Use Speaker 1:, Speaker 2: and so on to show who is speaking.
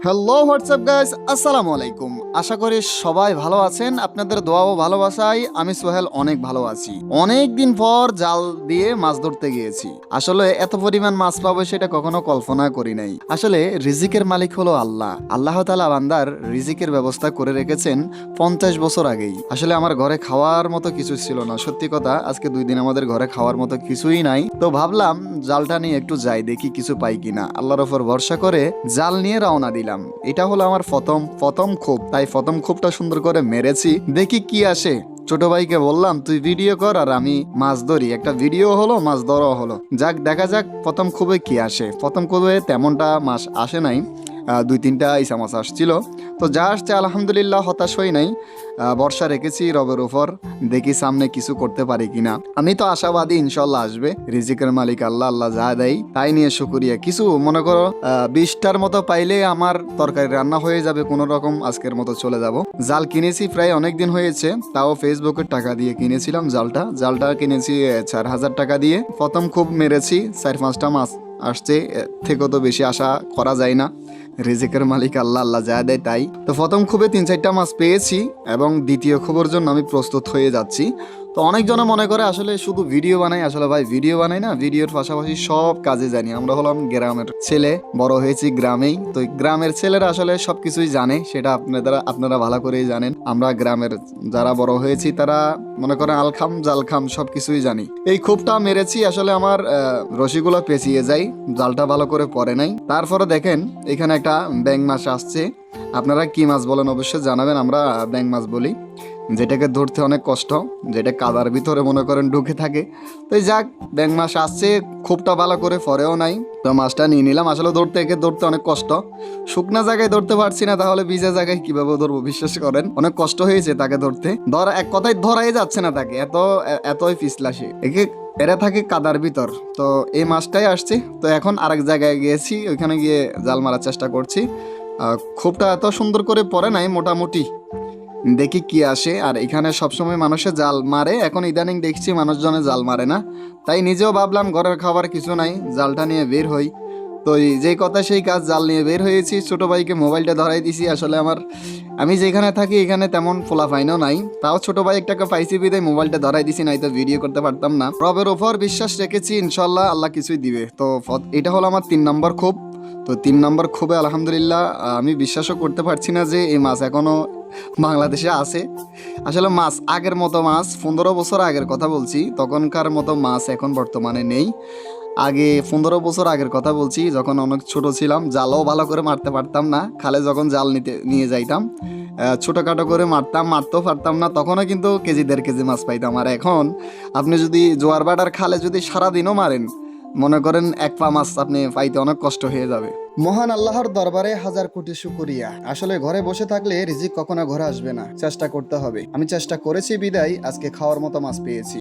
Speaker 1: Hello WhatsApp guys আসসালামু আলাইকুম আশা করি সবাই ভালো আছেন। আপনাদের দোয়া ও ভালোবাসায়। আমি সোহেল অনেক ভালো আছি। অনেক দিন পর জাল দিয়ে মাছ ধরতে গিয়েছি। আসলে এত পরিমাণ মাছ পাবো সেটা কখনো কল্পনা করি নাই। আসলে রিজিকের মালিক হলো আল্লাহ। আল্লাহ তালা বান্দার রিজিকের ব্যবস্থা করে রেখেছেন পঞ্চাশ বছর আগেই। আসলে আমার ঘরে খাওয়ার মতো কিছু ছিল না। সত্যি কথা, আজকে দুই দিন আমাদের ঘরে খাওয়ার মতো কিছুই নাই। তো ভাবলাম জালটা নিয়ে একটু যাই, দেখি কিছু পাই কিনা। আল্লাহর ওপর ভরসা করে জাল নিয়ে রওনা দিলাম। এটা হলো আমার প্রথম প্রথম খোপ তাই প্রথম খুবটা সুন্দর করে মেরেছি। দেখি কি আসে। ছোট ভাইকে বললাম, তুই ভিডিও কর আর আমি মাছ ধরি। একটা ভিডিও হলো, মাছ ধরাও হলো। যাক, দেখা যাক প্রথম খুবই কি আসে। প্রথম খুবই তেমনটা মাছ আসে নাই। দুই তিনটা ইসা মাছ আসছিল। তো যা আসছে, আলহামদুলিল্লাহ, হতাশ হই নাই। বর্ষা রেখেছি, রবের উপর। দেখি সামনে কিছু করতে পারি কিনা। আমি তো আশাবাদী, ইনশাল্লাহ আসবে। রিজিকের মালিক আল্লাহ আল্লাহ যা দেয়, তাই নিয়ে শুকুরিয়া। কিছু মনে করো বিশটার মতো পাইলে আমার তরকারি রান্না হয়ে যাবে, কোনো রকম আজকের মতো চলে যাব। জাল কিনেছি, প্রায় অনেক দিন হয়েছে। তাও ফেসবুকের টাকা দিয়ে কিনেছিলাম জালটা। জালটা কিনেছি চার হাজার টাকা দিয়ে। প্রথম খুব মেরেছি, চার পাঁচটা মাছ আসছে থেকেও তো বেশি আশা করা যায় না। রেজেকের মালিক আল্লাহ আল্লাহ যা দেয় তাই। তো প্রথম খুবই তিন চারটা মাছ পেয়েছি এবং দ্বিতীয় খবর জন্য আমি প্রস্তুত হয়ে যাচ্ছি। তো অনেকজনে মনে করে আসলে শুধু ভিডিও বানাই, আসলে ভাই ভিডিও বানাই না ভিডিওর পাশাপাশি সব কাজে জানি। আমরা হলাম গ্রামের ছেলে, বড় হয়েছি গ্রামেই। তো গ্রামের ছেলেরা আসলে সব কিছুই জানে, সেটা আপনারা আপনারা ভালো করেই জানেন। আমরা গ্রামের যারা বড় হয়েছি, তারা মনে করেন আলখাম জালখাম সব কিছুই জানি। এই খুবটা মেরেছি আসলে আমার রশিগুলো পেঁচিয়ে যাই, জালটা ভালো করে পড়ে নাই। তারপরে দেখেন, এখানে একটা ব্যাং মাছ আসছে। আপনারা কি মাছ বলেন অবশ্যই জানাবেন, আমরা ব্যাং মাছ বলি। যেটাকে ধরতে অনেক কষ্ট, যেটা কাদার ভিতরে মনে করেন ঢুকে থাকে। তো যাক ব্যাং মাছ আসছে, খুবটা ভালো করে, পরেও নাই। তো মাছটা নিয়ে নিলাম। আসলে ধরতে, একে ধরতে অনেক কষ্ট। শুকনা জায়গায় ধরতে পারছি না, তাহলে ভিজে জায়গায় কীভাবে ধরবো, বিশ্বাস করেন? অনেক কষ্ট হয়েছে তাকে ধরতে। ধর, এক কথায় ধরাই যাচ্ছে না তাকে। এত এতই পিছলাসে একে, এরা থাকে কাদার ভিতর। তো এই মাছটাই আসছে। তো এখন আরেক জায়গায় গিয়েছি, ওইখানে গিয়ে জাল মারার চেষ্টা করছি। খুবটা এত সুন্দর করে পরে নাই, মোটামুটি। দেখি কি আসে। আর এখানে সবসময় মানুষে জাল মারে। এখন ইদানিং দেখছি মানুষজনে জাল মারে না। তাই নিজেও ভাবলাম ঘরের খাবার কিছু নাই, জালটা নিয়ে বের হই। তো এই যে কথা সেই কাজ, জাল নিয়ে বের হয়েছি। ছোট ভাইকে মোবাইলটা ধরাই দিছি। আসলে আমার, আমি যেখানে থাকি এখানে তেমন ফোলাফাইনও নাই। তাও ছোট ভাই একটাকে পাইছি বিদায় মোবাইলটা ধরাই দিছি নাই তো ভিডিও করতে পারতাম না। রবের ওপর বিশ্বাস রেখেছি ইনশাল্লাহ আল্লাহ কিছুই দিবে। তো এটা হলো আমার তিন নম্বর খুব তো তিন নম্বর খুবই আলহামদুলিল্লাহ, আমি বিশ্বাসও করতে পারছি না যে এই মাছ এখনও বাংলাদেশে আছে। আসলে মাছ আগের মতো মাছ, পনেরো বছর আগের কথা বলছি, তখনকার মতো মাছ এখন বর্তমানে নেই। আগে পনেরো বছর আগের কথা বলছি, যখন অনেক ছোট ছিলাম, জালও ভালো করে মারতে পারতাম না, খালে যখন জাল নিতে, নিয়ে যাইতাম ছোটোখাটো করে মারতাম, মারতেও পারতাম না, তখনও কিন্তু কেজি দেড় কেজি মাছ পাইতাম। আর এখন আপনি যদি জোয়ার বাটার খালে যদি সারাদিনও মারেন মনে করেন এক পা মাছ আপনি পাইতে অনেক কষ্ট হয়ে যাবে। মহান আল্লাহর দরবারে হাজার কোটি শুকুরিয়া। আসলে ঘরে বসে থাকলে রিজিক কখনো ঘরে আসবে না। চেষ্টা করতে হবে। আমি চেষ্টা করেছি বিদায়, আজকে খাওয়ার মতো মাছ পেয়েছি।